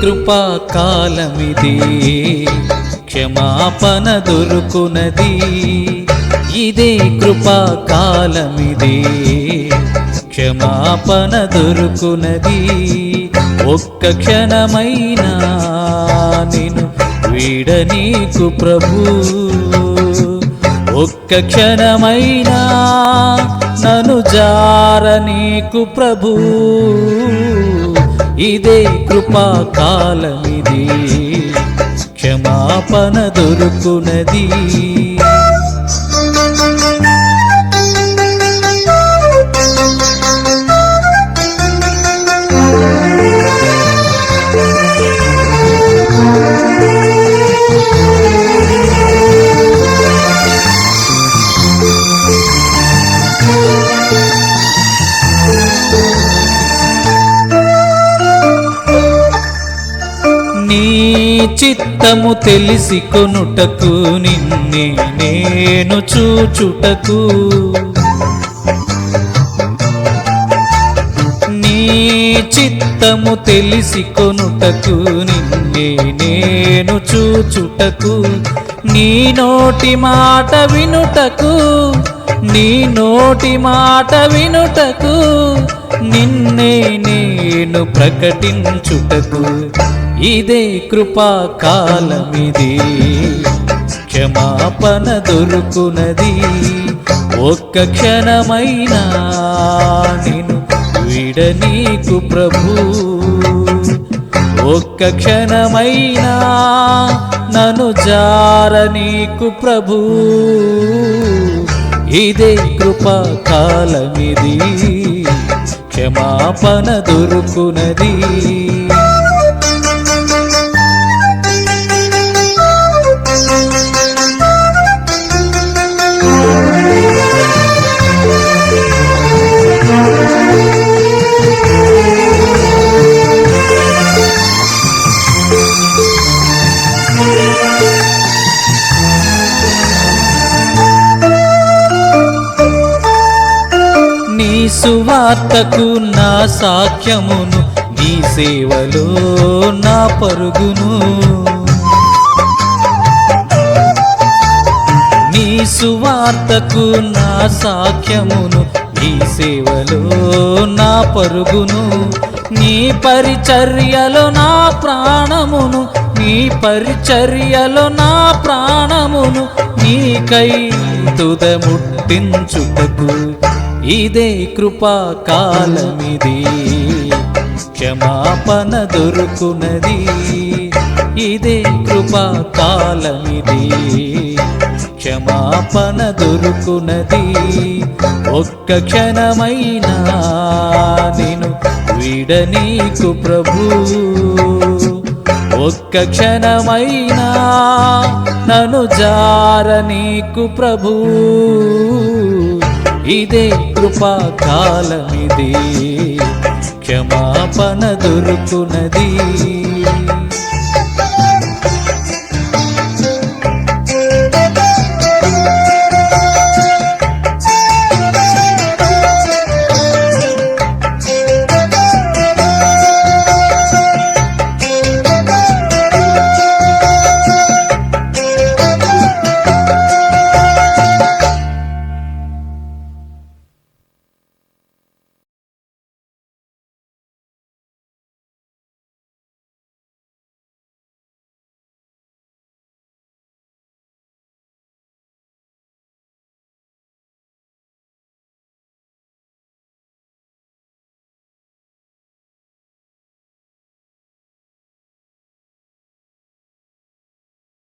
కృపాకాలమిది. క్షమాపణ దొరుకునది. ఇదే కృపాకాలమిది. క్షమాపణ దొరుకునది. ఒక్క క్షణమైనా నేను వీడనీకు ప్రభు. ఒక్క క్షణమైనా నను జార నీకు ప్రభు. ఇదే కృపా కాలమిది. క్షమాపణ దొరుకునది. నీ చిత్తము తెలిసి కొనుటకు నిన్నే నేను చూచుటకు. నీ చిత్తము తెలిసి కొనుటకు నిన్నే నేను చూచుటకు. నీ నోటి మాట వినుటకు నీ నోటి మాట వినుటకు నిన్నే నేను ప్రకటించుటకు. ఇదే కృపా కాలమిది. క్షమాపణ దొరుకునది. ఒక్క క్షణమైనా నేను విడనీకు ప్రభు. ఒక్క క్షణమైనా నన్ను జార నీకు ప్రభు. ఇదే కృపా కాలమిది. క్షమాపణ దొరుకునది. సువార్తకు నా సాక్ష్యమును నీ సేవలో నా పరుగును. నీ సువార్తకు నా సాక్ష్యమును నీ సేవలో నా పరుగును. నీ పరిచర్యలో నా ప్రాణమును నీ పరిచర్యలో నా ప్రాణమును నీకై తుదముట్టించుటకు. ఇదే కృపా కాలమిది. క్షమాపణ దొరుకునది. ఇదే కృపా కాలమిది. క్షమాపణ దొరుకునది. ఒక్క క్షణమైనా నేను విడనీకు ప్రభు. ఒక్క క్షణమైనా నన్ను జార నీకు ప్రభూ. ఇదే కృపా కాలమిది క్షమాపణ దొరుకునది.